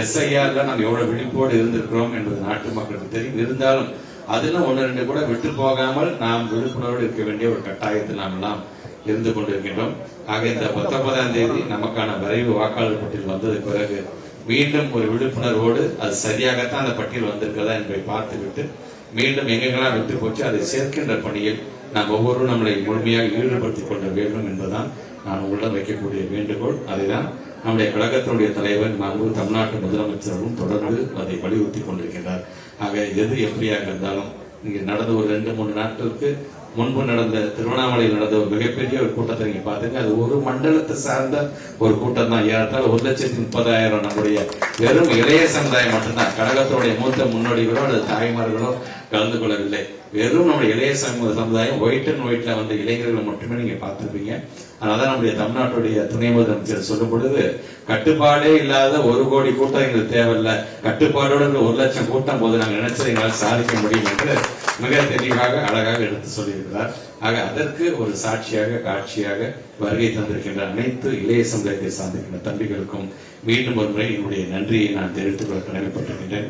எஸ்ஐஆர்ல நாம் எவ்வளவு விழிப்போடு இருந்திருக்கிறோம் என்பது நாட்டு மக்களுக்கு தெரியும். இருந்தாலும் அதுல ஒன்று ரெண்டு கூட விட்டு போகாமல் நாம் விழிப்புணர்வோடு இருக்க வேண்டிய ஒரு கட்டாயத்தில் நாம் எல்லாம் இருந்து கொண்டிருக்கின்றோம். ஆக இந்த பத்தொன்பதாம் தேதி நமக்கான விரைவு வாக்காளர் பட்டியல் வந்ததுக்கு பிறகு மீண்டும் ஒரு விழிப்புணர்வோடு அது சரியாகத்தான் அந்த பட்டியல் வந்திருக்கிறதா என்பதை பார்த்துவிட்டு மீண்டும் எங்கெங்கெல்லாம் விட்டு போச்சு அதை சேர்க்கின்ற பணியில் நாம் ஒவ்வொருவரும் நம்மளை முழுமையாக ஈடுபடுத்திக் கொள்ள வேண்டும் என்பதுதான் நான் உள்ள வைக்கக்கூடிய வேண்டுகோள். அதைதான் நம்முடைய கழகத்தினுடைய தலைவர் மாண்பு தமிழ்நாட்டு முதலமைச்சரும் தொடர்ந்து அதை வலியுறுத்தி கொண்டிருக்கின்றார். ஆக எது எப்படியாக இருந்தாலும் இங்கே நடந்த ஒரு ரெண்டு மூணு நாட்களுக்கு முன்பு நடந்த திருவண்ணாமலையில் நடந்த ஒரு மிகப்பெரிய ஒரு கூட்டத்தை நீங்க பாத்துங்க அது ஒரு மண்டலத்தை சார்ந்த ஒரு கூட்டம் தான். ஏறத்தாழ ஒரு லட்சத்தி முப்பதாயிரம் நம்முடைய வெறும் இளைய சமுதாயம் மட்டும்தான். கழகத்தோடைய மூத்த முன்னோடிகளோ அல்லது தாய்மார்களோ கலந்து கொள்ளவில்லை. வெறும் நம்முடைய இளைய சமூக சமுதாயம் ஒயிட் அண்ட் ஒயிட்ல வந்த இளைஞர்களை மட்டுமே நீங்க பார்த்துருப்பீங்க. அதனால நம்முடைய தமிழ்நாட்டுடைய துணை முதலமைச்சர் சொல்லும் பொழுது கட்டுப்பாடே இல்லாத ஒரு கோடி கூட்டம் எங்களுக்கு தேவையில்லை. கட்டுப்பாடோட ஒரு லட்சம் கூட்டம் போது நாங்கள் நினைச்சதை எங்களால் சாதிக்க முடியும் என்று மிக தெளிவாக அழகாக எடுத்து சொல்லியிருக்கிறார். ஆக அதற்கு ஒரு சாட்சியாக காட்சியாக வருகை தந்திருக்கின்ற அனைத்து இளைய சமுதாயத்தை சார்ந்திருக்கின்ற தம்பிகளுக்கும் மீண்டும் ஒரு முறை என்னுடைய நன்றியை நான் தெரிவித்துக் கொள்ள கடமைப்பட்டிருக்கின்றேன்.